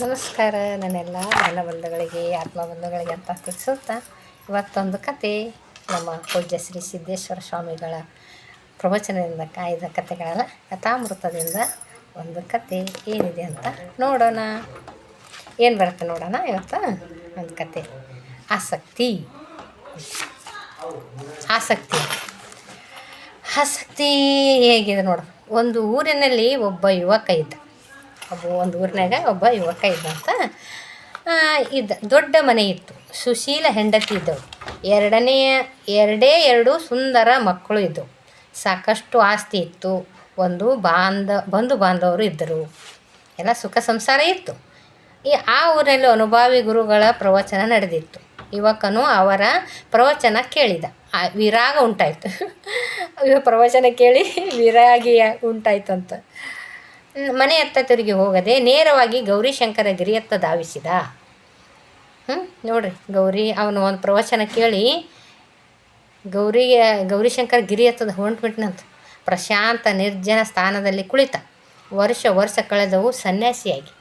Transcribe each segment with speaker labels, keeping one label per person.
Speaker 1: ನಮಸ್ಕಾರ ನನ್ನೆಲ್ಲ ನನ್ನ ಬಂಧುಗಳಿಗೆ, ಆತ್ಮ ಬಂಧುಗಳಿಗೆ ಅಂತ ತಿಳಿಸುತ್ತಾ ಇವತ್ತೊಂದು ಕತೆ ನಮ್ಮ ಪೂಜ್ಯ ಶ್ರೀ ಸಿದ್ದೇಶ್ವರ ಸ್ವಾಮಿಗಳ ಪ್ರವಚನದಿಂದ ಕಾಯ್ದ ಕಥೆಗಳಲ್ಲ ಕಥಾಮೃತದಿಂದ ಒಂದು ಕತೆ ಏನಿದೆ ಅಂತ ನೋಡೋಣ. ಏನು ಬರುತ್ತೆ ನೋಡೋಣ ಇವತ್ತು? ಒಂದು ಕತೆ. ಆಸಕ್ತಿ. ಆಸಕ್ತಿ. ಆಸಕ್ತಿ ಹೇಗಿದೆ ನೋಡು. ಒಂದು ಊರಿನಲ್ಲಿ ಒಬ್ಬ ಯುವಕ ಇದ್ದ. ಒಬ್ಬ ಒಂದು ಊರಿನಾಗ ಒಬ್ಬ ಯುವಕ ಇದ್ದಂತ. ಇದ್ದ ದೊಡ್ಡ ಮನೆ ಇತ್ತು. ಸುಶೀಲ ಹೆಂಡತಿ ಇದ್ದವು ಎರಡನೆಯ ಎರಡೇ ಎರಡು ಸುಂದರ ಮಕ್ಕಳು ಇದ್ದವು. ಸಾಕಷ್ಟು ಆಸ್ತಿ ಇತ್ತು. ಒಂದು ಬಾಂಧ, ಬಂಧು ಬಾಂಧವರು ಇದ್ದರು. ಎಲ್ಲ ಸುಖ ಸಂಸಾರ ಇತ್ತು. ಈ, ಆ ಊರಲ್ಲಿ ಅನುಭಾವಿ ಗುರುಗಳ ಪ್ರವಚನ ನಡೆದಿತ್ತು. ಯುವಕನು ಅವರ ಪ್ರವಚನ ಕೇಳಿದ. ವಿರಾಗ ಉಂಟಾಯಿತು. ಪ್ರವಚನ ಕೇಳಿ ವಿರಾಗಿಯ ಉಂಟಾಯ್ತು ಅಂತ ಹತ್ತ ತಿರುಗಿ ಹೋಗದೆ ನೇರವಾಗಿ ಗೌರಿಶಂಕರ ಗಿರಿಯತ್ತ ಧಾವಿಸಿದ. ಹ್ಞೂ ನೋಡ್ರಿ ಗೌರಿ, ಅವನು ಒಂದು ಪ್ರವಚನ ಕೇಳಿ, ಗೌರಿಗೆ ಗೌರಿಶಂಕರ ಗಿರಿ ಹತ್ತದ ಹೊಂಟ್ಬಿಟ್ನಂತ ಪ್ರಶಾಂತ ನಿರ್ಜನ ಸ್ಥಾನದಲ್ಲಿ ಕುಳಿತ. ವರ್ಷ ವರ್ಷ ಕಳೆದವು, ಸನ್ಯಾಸಿಯಾಗಿ.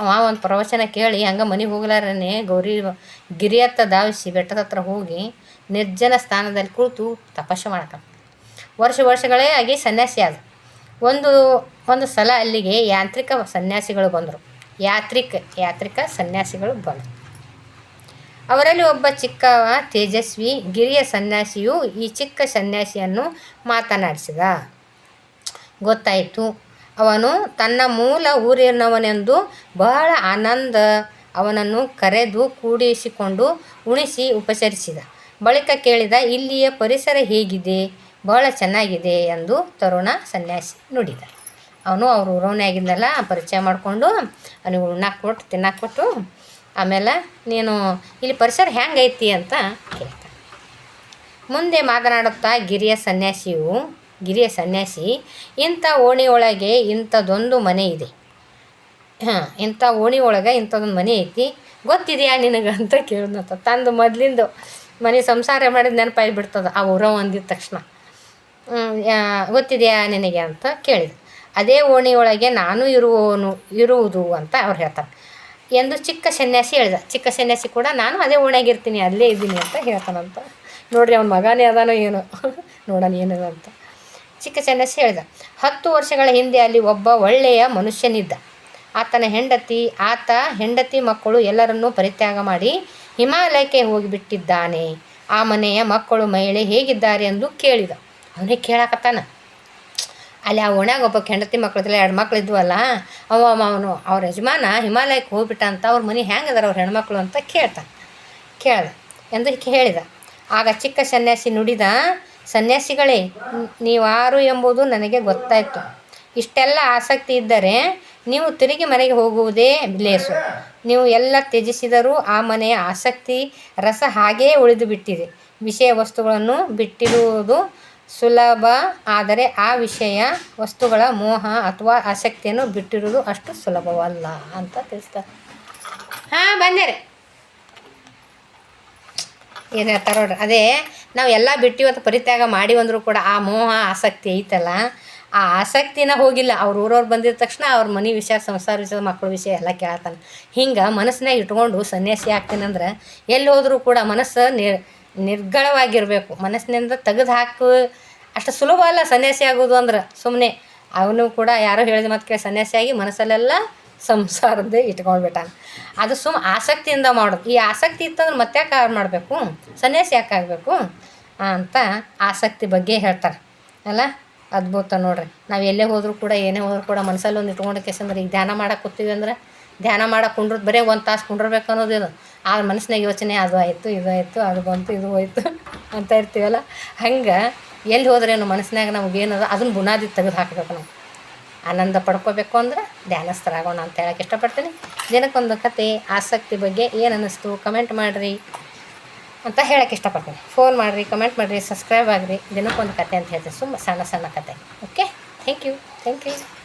Speaker 1: ಅವ ಒಂದು ಪ್ರವಚನ ಕೇಳಿ, ಹಂಗೆ ಮನೆಗೆ ಹೋಗ್ಲಾರನೇ, ಗೌರಿ ಗಿರಿ ಹತ್ತ ಧಾವಿಸಿ ಬೆಟ್ಟದ ಹತ್ರ ಹೋಗಿ ನಿರ್ಜನ ಸ್ಥಾನದಲ್ಲಿ ಕುಳಿತು ತಪಸ್ಸು ಮಾಡಕ ವರ್ಷ, ವರ್ಷಗಳೇ ಆಗಿ ಸನ್ಯಾಸಿ ಆದ ಒಂದು ಒಂದು ಸಲ ಅಲ್ಲಿಗೆ ಯಾಂತ್ರಿಕ ಸನ್ಯಾಸಿಗಳು ಬಂದರು. ಯಾತ್ರಿಕ ಯಾತ್ರಿಕ ಸನ್ಯಾಸಿಗಳು ಬಂದರು. ಅವರಲ್ಲಿ ಒಬ್ಬ ಚಿಕ್ಕ ತೇಜಸ್ವಿ, ಗಿರಿಯ ಸನ್ಯಾಸಿಯು ಈ ಚಿಕ್ಕ ಸನ್ಯಾಸಿಯನ್ನು ಮಾತನಾಡಿಸಿದ. ಗೊತ್ತಾಯಿತು. ಅವನು ತನ್ನ ಮೂಲ ಊರಿನವನೆಂದು ಬಹಳ ಆನಂದ ಅವನನ್ನು ಕರೆದು ಕೂಡಿಸಿಕೊಂಡು ಉಣಿಸಿ ಉಪಚರಿಸಿದ. ಬಳಿಕ ಕೇಳಿದ, ಇಲ್ಲಿಯ ಪರಿಸರ ಹೇಗಿದೆ? ಬಹಳ ಚೆನ್ನಾಗಿದೆ ಎಂದು ತರುಣ ಸನ್ಯಾಸಿ ನುಡಿದ. ಅವನು ಅವರು ಊರವನೇ ಆಗಿದ್ದಲ್ಲ ಪರಿಚಯ ಮಾಡಿಕೊಂಡು ಅವನಿಗೆ ಉಣ್ಣಾಕ್ ಕೊಟ್ಟು ಆಮೇಲೆ ನೀನು ಇಲ್ಲಿ ಪರಿಸರ ಹೆಂಗೈತಿ ಅಂತ ಕೇಳ್ತ ಮುಂದೆ ಮಾತನಾಡುತ್ತಾ ಗಿರಿಯ ಸನ್ಯಾಸಿಯು, ಗಿರಿಯ ಸನ್ಯಾಸಿ, ಇಂಥ ಓಣಿ ಒಳಗೆ ಇಂಥದ್ದೊಂದು ಮನೆ ಇದೆ. ಹಾಂ, ಇಂಥ ಓಣಿ ಒಳಗೆ ಇಂಥದ್ದೊಂದು ಮನೆ ಐತಿ. ಗೊತ್ತಿದೆಯಾ ನಿನಗೆ ಅಂತ ಕೇಳಿದ್ನಂತ ತಂದು ಮೊದಲಿಂದು ಮನೆ ಸಂಸಾರ ಮಾಡಿದ ನೆನಪಾಗಿ ಬಿಡ್ತದ ಆ ಊರ ಅಂದಿದ ತಕ್ಷಣ. ಗೊತ್ತಿದೆಯಾ ನಿನಗೆ ಅಂತ ಕೇಳಿದ. ಅದೇ ಓಣಿಯೊಳಗೆ ನಾನು ಇರುವವನು, ಇರುವುದು ಅಂತ ಅವ್ರು ಹೇಳ್ತಾರೆ. ಎಂದು ಚಿಕ್ಕ ಸನ್ಯಾಸಿ ಹೇಳಿದ. ಚಿಕ್ಕ ಸನ್ಯಾಸಿ ಕೂಡ, ನಾನು ಅದೇ ಓಣಿಯಾಗಿರ್ತೀನಿ, ಅಲ್ಲೇ ಇದ್ದೀನಿ ಅಂತ ಹೇಳ್ತಾನಂತ. ನೋಡ್ರಿ, ಅವ್ನ ಮಗನೇ ಅದಾನೋ ಏನೋ. ನೋಡೋಣ ಏನದ ಅಂತ. ಚಿಕ್ಕ ಸನ್ಯಾಸಿ ಹೇಳಿದ. ಹತ್ತು ವರ್ಷಗಳ ಹಿಂದೆ ಅಲ್ಲಿ ಒಬ್ಬ ಒಳ್ಳೆಯ ಮನುಷ್ಯನಿದ್ದ. ಆತನ ಹೆಂಡತಿ, ಆತ ಹೆಂಡತಿ ಮಕ್ಕಳು ಎಲ್ಲರನ್ನೂ ಪರಿತ್ಯಾಗ ಮಾಡಿ ಹಿಮಾಲಯಕ್ಕೆ ಹೋಗಿಬಿಟ್ಟಿದ್ದಾನೆ. ಆ ಮನೆಯ ಮಕ್ಕಳು ಮಹಿಳೆ ಹೇಗಿದ್ದಾರೆ ಎಂದು ಕೇಳಿದ. ಅವನೇ ಕೇಳಾಕತ್ತಾನ. ಅಲ್ಲಿ ಆ ಓಣ್ಯಾಗ ಒಬ್ಬ ಹೆಂಡತಿ ಮಕ್ಳದಿಲ್ಲ ಎರಡು ಮಕ್ಳು ಇದ್ವಲ್ಲ ಅವ ಅವ ಅವನು, ಅವ್ರ ಯಜಮಾನ ಹಿಮಾಲಯಕ್ಕೆ ಹೋಗ್ಬಿಟ್ಟ ಅಂತ ಅವ್ರ ಮನೆ ಹೆಂಗೆ ಅದಾರ ಅವ್ರ ಹೆಣ್ಮಕ್ಳು ಅಂತ ಕೇಳ್ತಾನೆ. ಕೇಳ್ದ ಎಂದು ಹೇಳಿದ. ಆಗ ಚಿಕ್ಕ ಸನ್ಯಾಸಿ ನುಡಿದ, ಸನ್ಯಾಸಿಗಳೇ, ನೀವಾರು ಎಂಬುದು ನನಗೆ ಗೊತ್ತಾಯಿತು. ಇಷ್ಟೆಲ್ಲ ಆಸಕ್ತಿ ಇದ್ದರೆ ನೀವು ತಿರುಗಿ ಮನೆಗೆ ಹೋಗುವುದೇ ಲೇಸು. ನೀವು ಎಲ್ಲ ತ್ಯಜಿಸಿದರೂ ಆ ಮನೆಯ ಆಸಕ್ತಿ, ರಸ ಹಾಗೇ ಉಳಿದು ಬಿಟ್ಟಿದೆ ವಿಷಯ ವಸ್ತುಗಳನ್ನು ಬಿಟ್ಟಿರುವುದು ಸುಲಭ, ಆದರೆ ಆ ವಿಷಯ, ವಸ್ತುಗಳ ಮೋಹ ಅಥವಾ ಆಸಕ್ತಿಯನ್ನು ಬಿಟ್ಟಿರುವುದು ಅಷ್ಟು ಸುಲಭವಲ್ಲ ಅಂತ ತಿಳಿಸ್ತಾರೆ. ಹಾಂ, ಬಂದಿರಿ. ಏನು ಹೇಳ್ತಾರೆ ನೋಡ್ರಿ, ಅದೇ ನಾವು ಎಲ್ಲ ಬಿಟ್ಟು ಇವತ್ತು ಪರಿತ್ಯಾಗ ಮಾಡಿ ಅಂದರೂ ಕೂಡ ಆ ಮೋಹ, ಆಸಕ್ತಿ ಐತಲ್ಲ, ಆ ಆಸಕ್ತಿನ ಹೋಗಿಲ್ಲ. ಅವ್ರ ಊರವ್ರು ಬಂದಿದ ತಕ್ಷಣ ಅವ್ರ ಮನೆ ವಿಷಯ, ಸಂಸಾರ ವಿಷಯ ಮಕ್ಕಳ ವಿಷಯ ಎಲ್ಲ ಕೇಳ್ತಾನೆ. ಹಿಂಗೆ ಮನಸ್ಸಿನಾಗ ಇಟ್ಕೊಂಡು ಸನ್ಯಾಸಿ ಆಗ್ತೀನಂದ್ರೆ ಎಲ್ಲಿ ಹೋದರೂ ಕೂಡ ಮನಸ್ಸು ನಿರ್ ನಿರ್ಗಳವಾಗಿರಬೇಕು ಮನಸ್ಸಿನಿಂದ ತೆಗೆದು ಹಾಕು. ಅಷ್ಟು ಸುಲಭ ಅಲ್ಲ ಸನ್ಯಾಸಿ ಆಗೋದು ಅಂದ್ರೆ. ಸುಮ್ಮನೆ ಅವನು ಕೂಡ ಯಾರೋ ಹೇಳಿದ ಮತ್ತು ಕೇಳಿ ಸನ್ಯಾಸಿಯಾಗಿ ಮನಸ್ಸಲ್ಲೆಲ್ಲ ಸಂಸಾರದ್ದೇ ಇಟ್ಕೊಂಡ್ಬಿಟ್ಟಾನ. ಅದು ಸುಮ್ ಆಸಕ್ತಿಯಿಂದ ಮಾಡೋದು. ಈ ಆಸಕ್ತಿ ಇತ್ತಂದ್ರೆ ಮತ್ತೆ ಯಾಕೆ ಮಾಡಬೇಕು? ಸನ್ಯಾಸಿ ಯಾಕೆ ಆಗಬೇಕು? ಅಂತ ಆಸಕ್ತಿ ಬಗ್ಗೆ ಹೇಳ್ತಾರೆ. ಅಲ್ಲ? ಅದ್ಭುತ ನೋಡ್ರಿ. ನಾವು ಎಲ್ಲೇ ಹೋದರೂ ಕೂಡ, ಏನೇ ಹೋದರೂ ಕೂಡ ಮನಸ್ಸಲ್ಲಿ ಒಂದು ಇಟ್ಕೊಂಡು ಕೇಸಂದ್ರೆ ಈಗ ಧ್ಯಾನ ಮಾಡಕ್ಕೆ ಕೂತೀವಿ ಅಂದ್ರೆ ಧ್ಯಾನ ಮಾಡೋ ಕುಂಡ್ರದ್ದು ಬರೀ ಒಂದು ತಾಸು ಕುಂಡ್ರಬೇಕು ಅನ್ನೋದೇನು ಆ ಮನಸ್ಸಿನಾಗ ಯೋಚನೆ ಅದು ಆಯಿತು, ಇದು ಆಯಿತು, ಅದು ಬಂತು, ಇದು ಹೋಯ್ತು ಅಂತ ಇರ್ತೀವಲ್ಲ? ಹಂಗೆ ಎಲ್ಲಿ ಹೋದ್ರೇನು ಮನಸ್ಸಿನಾಗ ಏನದ? ಅದನ್ನ ಬುನಾದಿ ತೆಗೆದು ಹಾಕಬೇಕು ನಾವು. ಆನಂದ ಪಡ್ಕೋಬೇಕು ಅಂದ್ರೆ ಧ್ಯಾನಸ್ಥರಾಗೋಣ ಅಂತ ಹೇಳಕ್ಕೆ ಇಷ್ಟಪಡ್ತೀನಿ. ದಿನಕ್ಕೊಂದು ಕತೆ, ಆಸಕ್ತಿ ಬಗ್ಗೆ ಏನು ಅನ್ನಿಸ್ತು ಕಮೆಂಟ್ ಮಾಡಿರಿ ಅಂತ ಹೇಳಕ್ಕೆ ಇಷ್ಟಪಡ್ತೀನಿ. ಫೋನ್ ಮಾಡಿರಿ ಕಮೆಂಟ್ ಮಾಡಿರಿ ಸಬ್ಸ್ಕ್ರೈಬ್ ಆಗಿರಿ. ದಿನಕ್ಕೊಂದು ಕತೆ ಅಂತ ಹೇಳ್ತೀನಿ. ಸುಮ್ಮ ಸಣ್ಣ ಸಣ್ಣ ಕತೆ. Okay thank you thank you